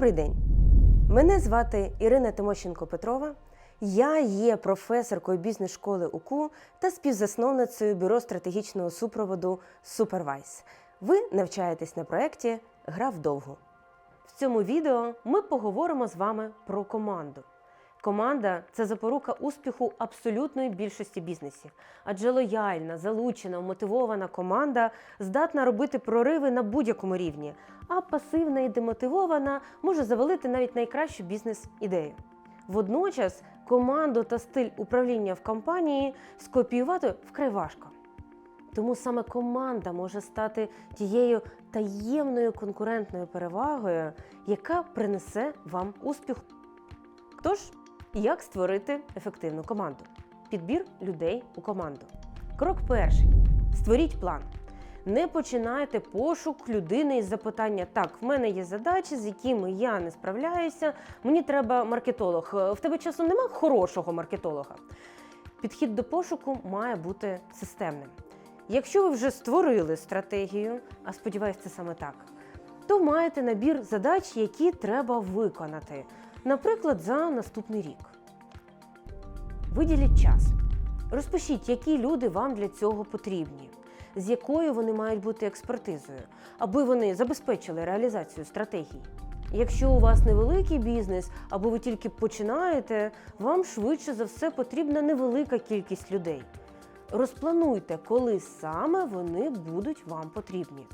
Добрий день! Мене звати Ірина Тимощенко Петрова. Я є професоркою бізнес-школи УКУ та співзасновницею бюро стратегічного супроводу Супервайс. Ви навчаєтесь на проєкті Гра вдовгу. В цьому відео ми поговоримо з вами про команду. Команда це запорука успіху абсолютної більшості бізнесів, адже лояльна, залучена, мотивована команда здатна робити прориви на будь-якому рівні, а пасивна і демотивована може завалити навіть найкращу бізнес-ідею. Водночас команду та стиль управління в компанії скопіювати вкрай важко. Тому саме команда може стати тією таємною конкурентною перевагою, яка принесе вам успіх. Тож, як створити ефективну команду? Підбір людей у команду. Крок перший: створіть план. Не починайте пошук людини із запитання: так, в мене є задачі, з якими я не справляюся. Мені треба маркетолог. Е, В тебе часом нема хорошого маркетолога. Підхід до пошуку має бути системним. Якщо ви вже створили стратегію, а сподіваюся, це саме так, то маєте набір задач, які треба виконати, наприклад, за наступний рік. Виділіть час. Розпишіть, які люди вам для цього потрібні, з якою вони мають бути експертизою, аби вони забезпечили реалізацію стратегії. Якщо у вас невеликий бізнес, або ви тільки починаєте, вам швидше за все потрібна невелика кількість людей. Розплануйте, коли саме вони будуть вам потрібні.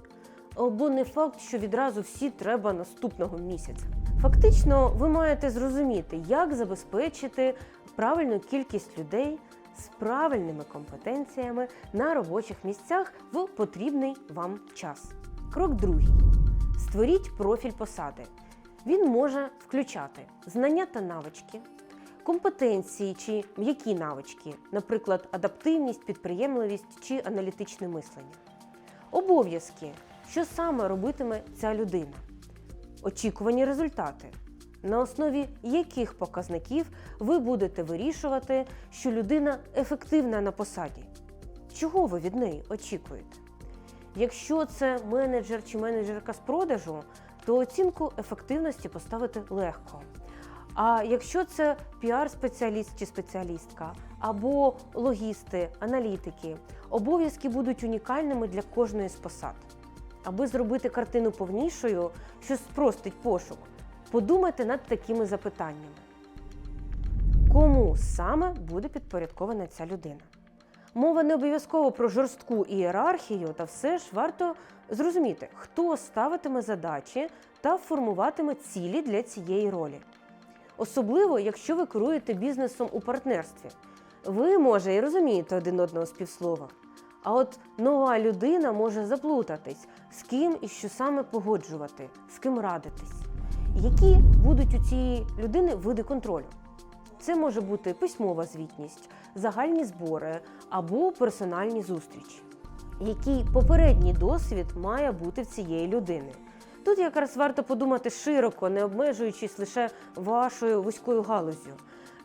Або не факт, що відразу всі треба наступного місяця. Фактично, ви маєте зрозуміти, як забезпечити правильну кількість людей з правильними компетенціями на робочих місцях в потрібний вам час. Крок другий: створіть профіль посади. Він може включати знання та навички, компетенції чи м'які навички, наприклад, адаптивність, підприємливість чи аналітичне мислення, обов'язки, що саме робитиме ця людина, очікувані результати, на основі яких показників ви будете вирішувати, що людина ефективна на посаді. Чого ви від неї очікуєте? Якщо це менеджер чи менеджерка з продажу, то оцінку ефективності поставити легко. А якщо це піар-спеціаліст чи спеціалістка, або логісти, аналітики, обов'язки будуть унікальними для кожної з посад. Аби зробити картину повнішою, що спростить пошук, подумайте над такими запитаннями: кому саме буде підпорядкована ця людина? Мова не обов'язково про жорстку ієрархію, та все ж варто зрозуміти, хто ставитиме задачі та формуватиме цілі для цієї ролі. Особливо, якщо ви керуєте бізнесом у партнерстві. Ви, може, і розумієте один одного з півслова. А от нова людина може заплутатись, з ким і що саме погоджувати, з ким радитись. Які будуть у цієї людини види контролю? Це може бути письмова звітність, загальні збори або персональні зустрічі. Який попередній досвід має бути в цієї людини? Тут якраз варто подумати широко, не обмежуючись лише вашою вузькою галузю.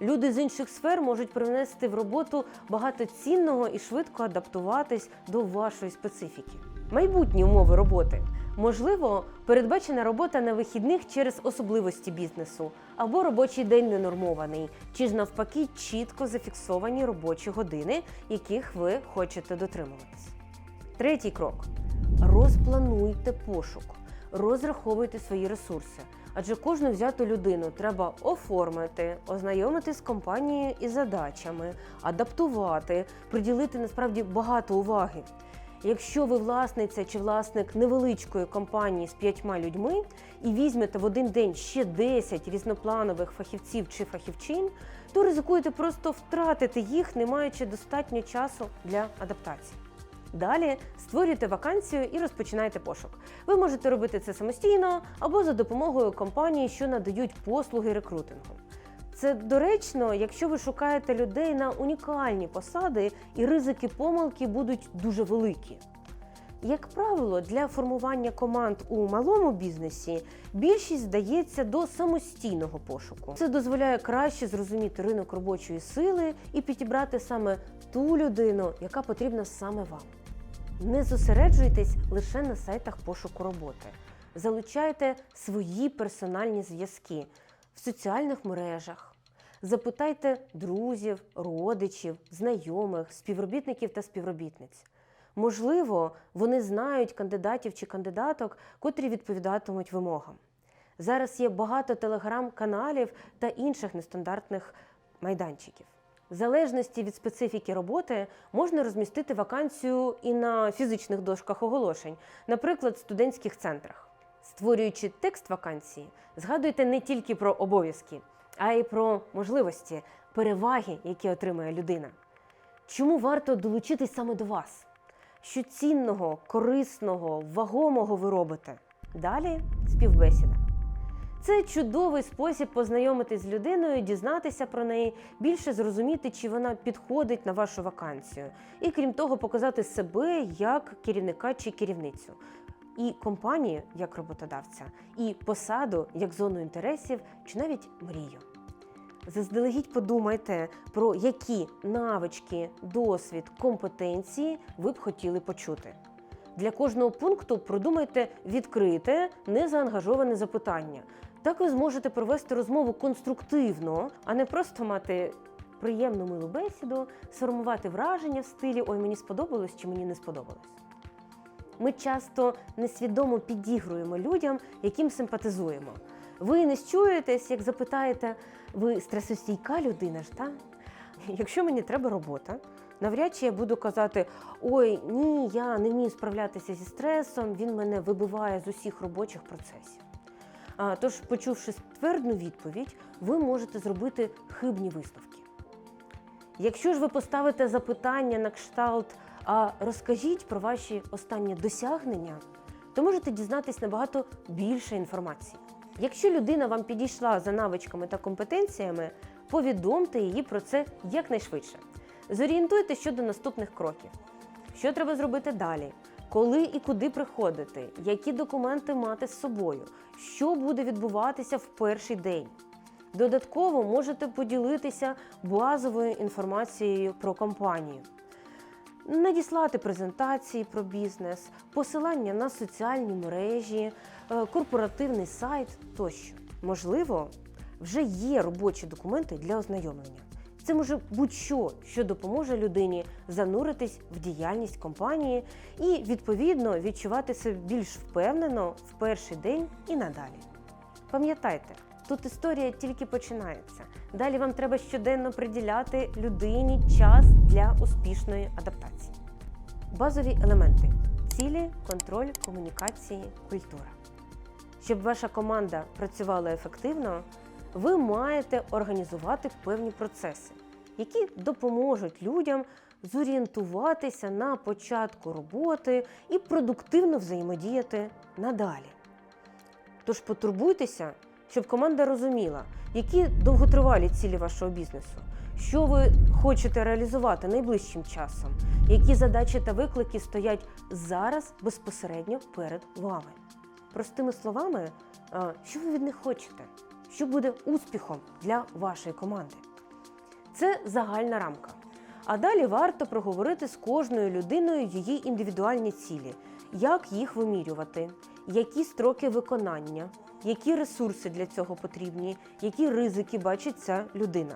Люди з інших сфер можуть привнести в роботу багато цінного і швидко адаптуватись до вашої специфіки. Майбутні умови роботи. Можливо, передбачена робота на вихідних через особливості бізнесу, або робочий день ненормований, чи ж навпаки чітко зафіксовані робочі години, яких ви хочете дотримуватись. Третій крок: розплануйте пошук, розраховуйте свої ресурси. Адже кожну взяту людину треба оформити, ознайомити з компанією і задачами, адаптувати, приділити насправді багато уваги. Якщо ви власниця чи власник невеличкої компанії з п'ятьма людьми і візьмете в один день ще 10 різнопланових фахівців чи фахівчин, то ризикуєте просто втратити їх, не маючи достатньо часу для адаптації. Далі створюйте вакансію і розпочинайте пошук. Ви можете робити це самостійно або за допомогою компаній, що надають послуги рекрутингу. Це доречно, якщо ви шукаєте людей на унікальні посади, і ризики помилки будуть дуже великі. Як правило, для формування команд у малому бізнесі більшість здається до самостійного пошуку. Це дозволяє краще зрозуміти ринок робочої сили і підібрати саме ту людину, яка потрібна саме вам. Не зосереджуйтесь лише на сайтах пошуку роботи. залучайте свої персональні зв'язки в соціальних мережах. Запитайте друзів, родичів, знайомих, співробітників та співробітниць. Можливо, вони знають кандидатів чи кандидаток, котрі відповідатимуть вимогам. Зараз є багато телеграм-каналів та інших нестандартних майданчиків. В залежності від специфіки роботи можна розмістити вакансію і на фізичних дошках оголошень, наприклад, в студентських центрах. Створюючи текст вакансії, згадуйте не тільки про обов'язки, а й про можливості, переваги, які отримує людина. Чому варто долучитись саме до вас? Що цінного, корисного, вагомого ви робите? Далі співбесіда. Це чудовий спосіб познайомитись з людиною, дізнатися про неї, більше зрозуміти, чи вона підходить на вашу вакансію, і крім того, показати себе як керівника чи керівницю, і компанію як роботодавця, і посаду як зону інтересів, чи навіть мрію. Заздалегідь подумайте, про які навички, досвід, компетенції ви б хотіли почути. Для кожного пункту продумайте відкрите, незаангажоване запитання. Так ви зможете провести розмову конструктивно, а не просто мати приємну милу бесіду, сформувати враження в стилі Ой, мені сподобалось чи мені не сподобалось. Ми часто несвідомо підігруємо людям, яким симпатизуємо. Ви не счуєтесь, як запитаєте, ви стресостійка людина ж, так? Якщо мені треба робота, навряд чи я буду казати: ой, ні, я не вмію справлятися зі стресом, він мене вибиває з усіх робочих процесів. Тож, почувши ствердну відповідь, ви можете зробити хибні висновки. Якщо ж ви поставите запитання на кшталт, а розкажіть про ваші останні досягнення, то можете дізнатись набагато більше інформації. Якщо людина вам підійшла за навичками та компетенціями, повідомте її про це якнайшвидше. Зорієнтуйте щодо наступних кроків. Що треба зробити далі? Коли і куди приходити, які документи мати з собою, що буде відбуватися в перший день. Додатково можете поділитися базовою інформацією про компанію, надіслати презентації про бізнес, посилання на соціальні мережі, е, корпоративний сайт тощо. Можливо, вже є робочі документи для ознайомлення. Це може будь-що, що допоможе людині зануритись в діяльність компанії і відповідно відчувати себе більш впевнено в перший день і надалі. Пам'ятайте, тут історія тільки починається. Далі вам треба щоденно приділяти людині час для успішної адаптації. Базові елементи: цілі, контроль, комунікації, культура. Щоб ваша команда працювала ефективно, ви маєте організувати певні процеси, які допоможуть людям зорієнтуватися на початку роботи і продуктивно взаємодіяти надалі. Тож потурбуйтеся, щоб команда розуміла, які довготривалі цілі вашого бізнесу, що ви хочете реалізувати найближчим часом, які задачі та виклики стоять зараз безпосередньо перед вами. Простими словами, що ви від них хочете, що буде успіхом для вашої команди. Це загальна рамка. А далі варто проговорити з кожною людиною її індивідуальні цілі, як їх вимірювати, які строки виконання, які ресурси для цього потрібні, які ризики бачить ця людина.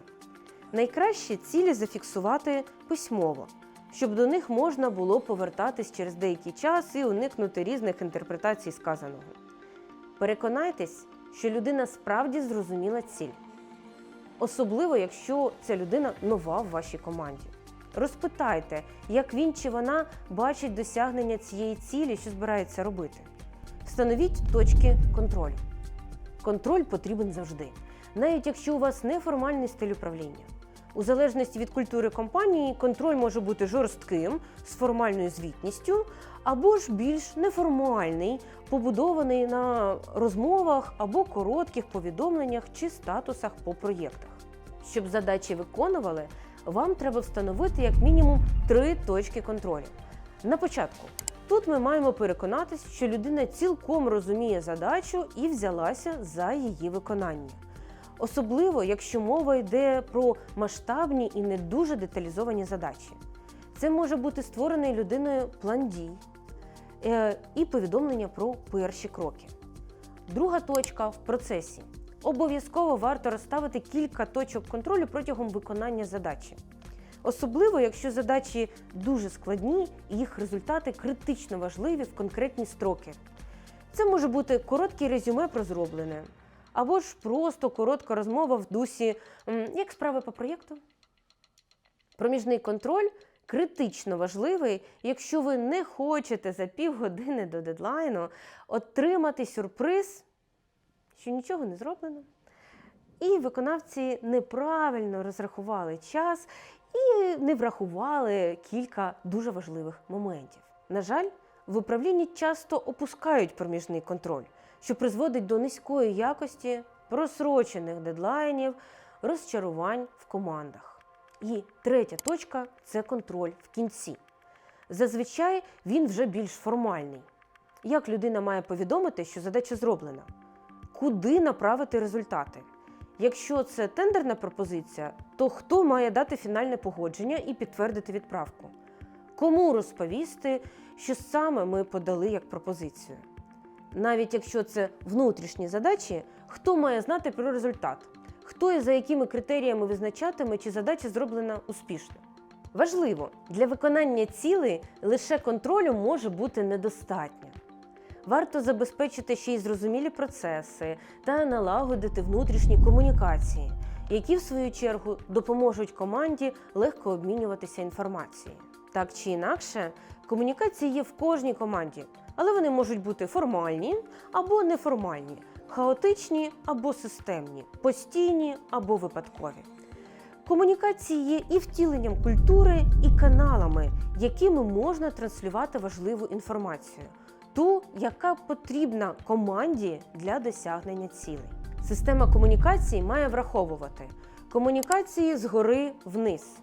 Найкраще цілі зафіксувати письмово, щоб до них можна було повертатись через деякий час і уникнути різних інтерпретацій сказаного. Переконайтесь, що людина справді зрозуміла ціль, особливо якщо ця людина нова в вашій команді. Розпитайте, як він чи вона бачить досягнення цієї цілі, що збирається робити. Встановіть точки контролю. Контроль потрібен завжди, навіть якщо у вас неформальний стиль управління. У залежності від культури компанії, контроль може бути жорстким з формальною звітністю, або ж більш неформальний, побудований на розмовах або коротких повідомленнях чи статусах по проєктах. Щоб задачі виконували, вам треба встановити як мінімум три точки контролю. На початку тут ми маємо переконатись, що людина цілком розуміє задачу і взялася за її виконання. Особливо, якщо мова йде про масштабні і не дуже деталізовані задачі. Це може бути створений людиною план дій і повідомлення про перші кроки. Друга точка в процесі. Обов'язково варто розставити кілька точок контролю протягом виконання задачі. Особливо, якщо задачі дуже складні і їх результати критично важливі в конкретні строки. Це може бути коротке резюме про зроблене, або ж просто коротка розмова в дусі, як справи по проєкту. Проміжний контроль критично важливий, якщо ви не хочете за півгодини до дедлайну отримати сюрприз, що нічого не зроблено. І виконавці неправильно розрахували час і не врахували кілька дуже важливих моментів. На жаль, в управлінні часто опускають проміжний контроль, що призводить до низької якості, просрочених дедлайнів, розчарувань в командах. І третя точка це контроль в кінці. Зазвичай він вже більш формальний. Як людина має повідомити, що задача зроблена? Куди направити результати? Якщо це тендерна пропозиція, то хто має дати фінальне погодження і підтвердити відправку? Кому розповісти, що саме ми подали як пропозицію? Навіть якщо це внутрішні задачі, хто має знати про результат? Хто і за якими критеріями визначатиме, чи задача зроблена успішно? Важливо, для виконання цілей лише контролю може бути недостатньо. Варто забезпечити ще й зрозумілі процеси та налагодити внутрішні комунікації, які в свою чергу допоможуть команді легко обмінюватися інформацією. Так чи інакше, комунікації є в кожній команді, але вони можуть бути формальні або неформальні, хаотичні або системні, постійні або випадкові. Комунікації є і втіленням культури, і каналами, якими можна транслювати важливу інформацію, ту, яка потрібна команді для досягнення цілей. Система комунікації має враховувати комунікації згори вниз.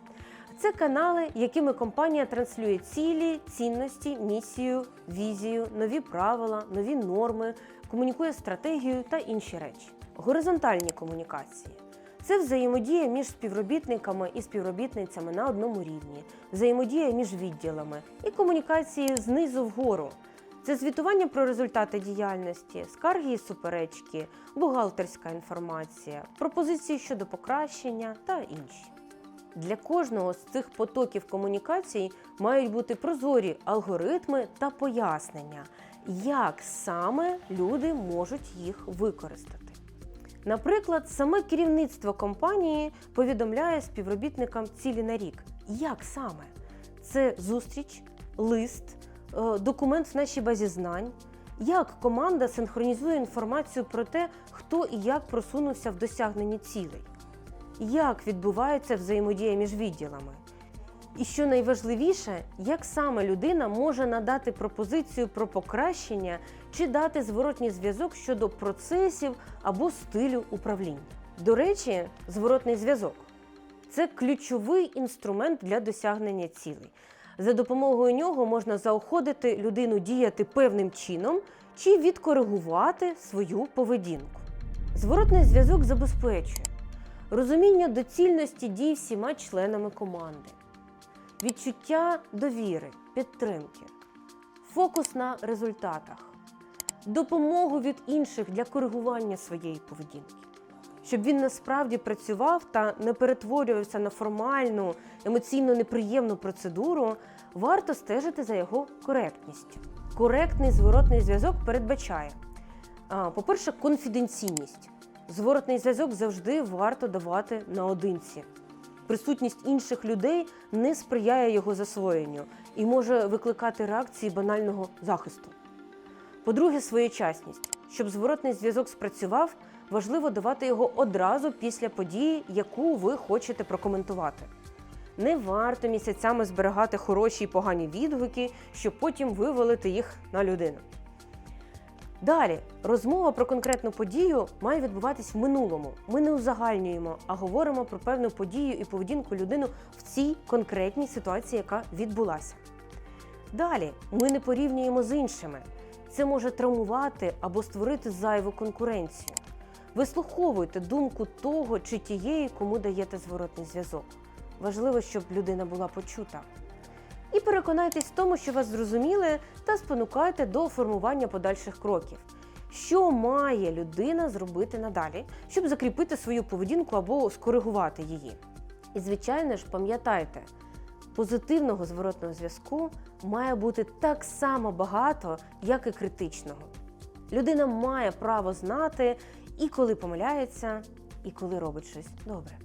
Це канали, якими компанія транслює цілі, цінності, місію, візію, нові правила, нові норми, комунікує стратегію та інші речі. Горизонтальні комунікації це взаємодія між співробітниками і співробітницями на одному рівні, взаємодія між відділами і комунікації знизу вгору. Це звітування про результати діяльності, скарги і суперечки, бухгалтерська інформація, пропозиції щодо покращення та інші. Для кожного з цих потоків комунікацій мають бути прозорі алгоритми та пояснення, як саме люди можуть їх використати. Наприклад, саме керівництво компанії повідомляє співробітникам цілі на рік. Як саме? Це зустріч, лист, е, документ в нашій базі знань. Як команда синхронізує інформацію про те, хто і як просунувся в досягненні цілей? Як відбувається взаємодія між відділами? І що найважливіше, як саме людина може надати пропозицію про покращення чи дати зворотній зв'язок щодо процесів або стилю управління. До речі, зворотний зв'язок це ключовий інструмент для досягнення цілей. За допомогою нього можна заохотити людину діяти певним чином чи відкоригувати свою поведінку. Зворотний зв'язок забезпечує розуміння доцільності дій всіма членами команди, відчуття довіри, підтримки, фокус на результатах, допомогу від інших для коригування своєї поведінки. Щоб він насправді працював та не перетворювався на формальну, емоційно неприємну процедуру, варто стежити за його коректністю. Коректний зворотний зв'язок передбачає, по-перше, конфіденційність. Зворотний зв'язок завжди варто давати наодинці. Присутність інших людей не сприяє його засвоєнню і може викликати реакції банального захисту. По-друге, своєчасність. Щоб зворотний зв'язок спрацював, важливо давати його одразу після події, яку ви хочете прокоментувати. Не варто місяцями зберігати хороші і погані відгуки, щоб потім вивалити їх на людину. Далі, розмова про конкретну подію має відбуватись в минулому. Ми не узагальнюємо, а говоримо про певну подію і поведінку людини в цій конкретній ситуації, яка відбулася. Далі ми не порівнюємо з іншими. Це може травмувати або створити зайву конкуренцію. Вислуховуйте думку того чи тієї, кому даєте зворотний зв'язок. Важливо, щоб людина була почута. І переконайтесь в тому, що вас зрозуміли, та спонукайте до формування подальших кроків. що має людина зробити надалі, щоб закріпити свою поведінку або скоригувати її. І, звичайно ж, пам'ятайте, позитивного зворотного зв'язку має бути так само багато, як і критичного. Людина має право знати і коли помиляється, і коли робить щось добре.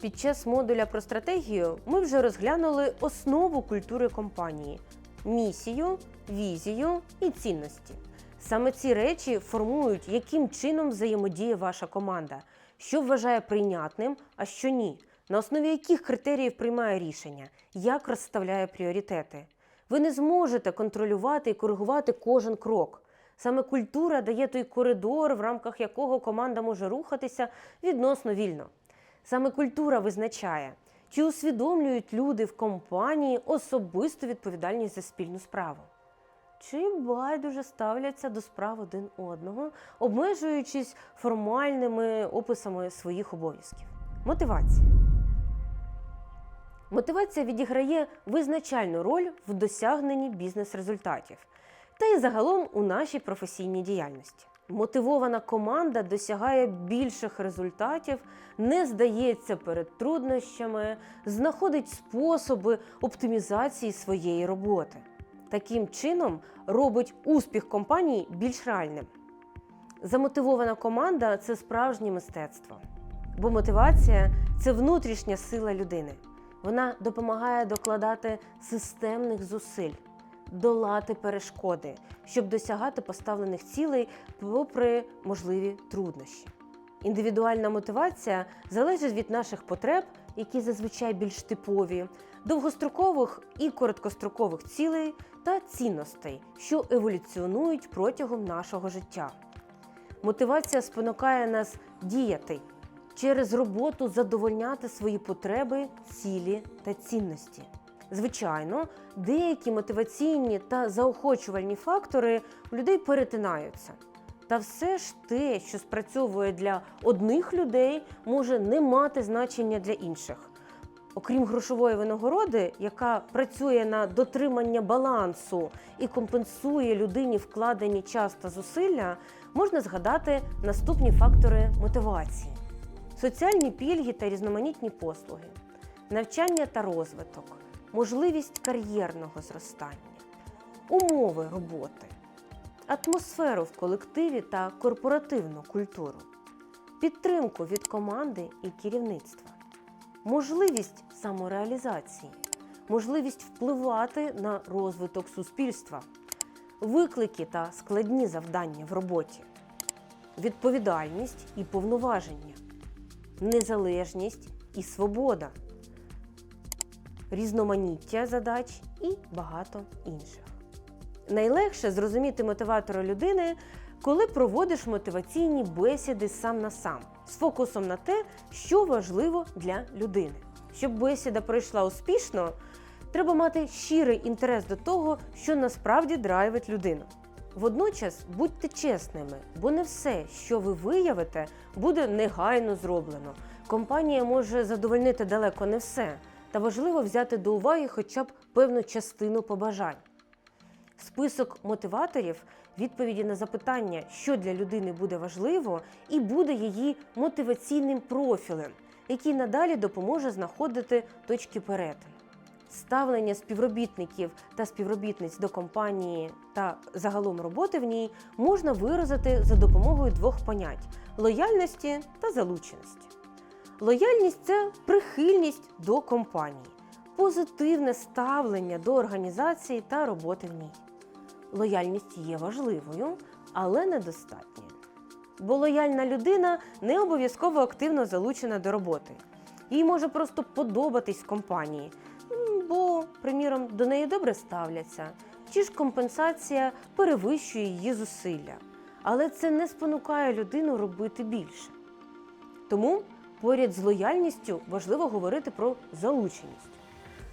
Під час модуля про стратегію ми вже розглянули основу культури компанії місію, візію і цінності. Саме ці речі формують, яким чином взаємодіє ваша команда, що вважає прийнятним, а що ні, на основі яких критеріїв приймає рішення, як розставляє пріоритети. Ви не зможете контролювати і коригувати кожен крок. Саме культура дає той коридор, в рамках якого команда може рухатися відносно вільно. Саме культура визначає, чи усвідомлюють люди в компанії особисту відповідальність за спільну справу, чи байдуже ставляться до справ один одного, обмежуючись формальними описами своїх обов'язків. Мотивація. Мотивація відіграє визначальну роль в досягненні бізнес-результатів та й загалом у нашій професійній діяльності. Мотивована команда досягає більших результатів, не здається перед труднощами, знаходить способи оптимізації своєї роботи. Таким чином робить успіх компанії більш реальним. Замотивована команда це справжнє мистецтво, бо мотивація це внутрішня сила людини. Вона допомагає докладати системних зусиль долати перешкоди, щоб досягати поставлених цілей попри можливі труднощі. Індивідуальна мотивація залежить від наших потреб, які зазвичай більш типові, довгострокових і короткострокових цілей та цінностей, що еволюціонують протягом нашого життя. Мотивація спонукає нас діяти через роботу задовольняти свої потреби, цілі та цінності. Звичайно, деякі мотиваційні та заохочувальні фактори у людей перетинаються. Та все ж те, що спрацьовує для одних людей, може не мати значення для інших. Окрім грошової винагороди, яка працює на дотримання балансу і компенсує людині вкладені час та зусилля, можна згадати наступні фактори мотивації: соціальні пільги та різноманітні послуги, навчання та розвиток можливість кар'єрного зростання, умови роботи, атмосферу в колективі та корпоративну культуру, підтримку від команди і керівництва, можливість самореалізації, можливість впливати на розвиток суспільства, виклики та складні завдання в роботі, відповідальність і повноваження, незалежність і свобода різноманіття задач і багато інших. Найлегше зрозуміти мотиватора людини, коли проводиш мотиваційні бесіди сам на сам з фокусом на те, що важливо для людини. Щоб бесіда пройшла успішно, треба мати щирий інтерес до того, що насправді драйвить людину. Водночас будьте чесними, бо не все, що ви виявите, буде негайно зроблено. Компанія може задовольнити далеко не все та важливо взяти до уваги хоча б певну частину побажань. Список мотиваторів відповіді на запитання, що для людини буде важливо, і буде її мотиваційним профілем, який надалі допоможе знаходити точки перетину. Ставлення співробітників та співробітниць до компанії та загалом роботи в ній можна виразити за допомогою двох понять лояльності та залученості. Лояльність це прихильність до компанії, позитивне ставлення до організації та роботи в ній. Лояльність є важливою, але недостатньою. Бо лояльна людина не обов'язково активно залучена до роботи. Їй може просто подобатись компанії, бо, приміром, до неї добре ставляться, чи ж компенсація перевищує її зусилля. Але це не спонукає людину робити більше. Тому Поряд з лояльністю важливо говорити про залученість.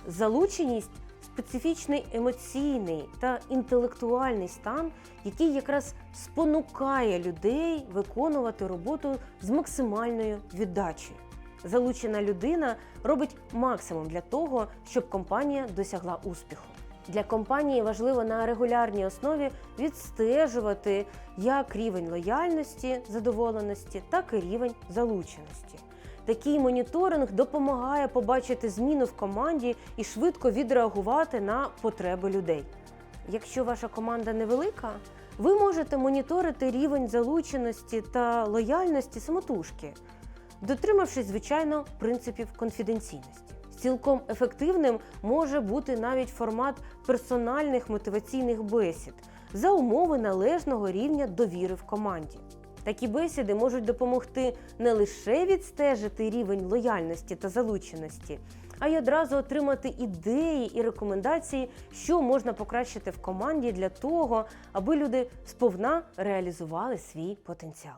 Залученість специфічний емоційний та інтелектуальний стан, який якраз спонукає людей виконувати роботу з максимальною віддачею. Залучена людина робить максимум для того, щоб компанія досягла успіху. Для компанії важливо на регулярній основі відстежувати як рівень лояльності, задоволеності, так і рівень залученості. Такий моніторинг допомагає побачити зміну в команді і швидко відреагувати на потреби людей. Якщо ваша команда невелика, ви можете моніторити рівень залученості та лояльності самотужки, дотримавшись, звичайно, принципів конфіденційності. Цілком ефективним може бути навіть формат персональних мотиваційних бесід за умови належного рівня довіри в команді. Такі бесіди можуть допомогти не лише відстежити рівень лояльності та залученості, а й одразу отримати ідеї і рекомендації, що можна покращити в команді для того, аби люди сповна реалізували свій потенціал.